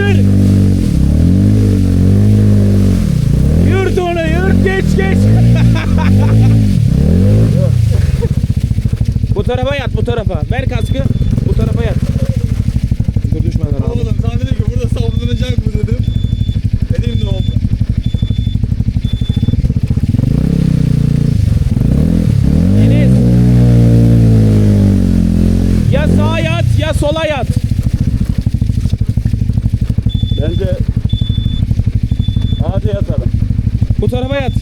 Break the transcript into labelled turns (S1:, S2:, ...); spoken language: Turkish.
S1: bastır. Yurt onu yurt geç geç. bu tarafa yat bu tarafa. Ver kaskı. Bu tarafa yat. Dur düşmeden abi.
S2: Oğlum sen dedin ki burada savunulacak mı dedim. Dedim ne oldu?
S1: Deniz. Ya sağa yat ya sola yat.
S3: Bence ağaca yatalım.
S1: Bu tarafa yat.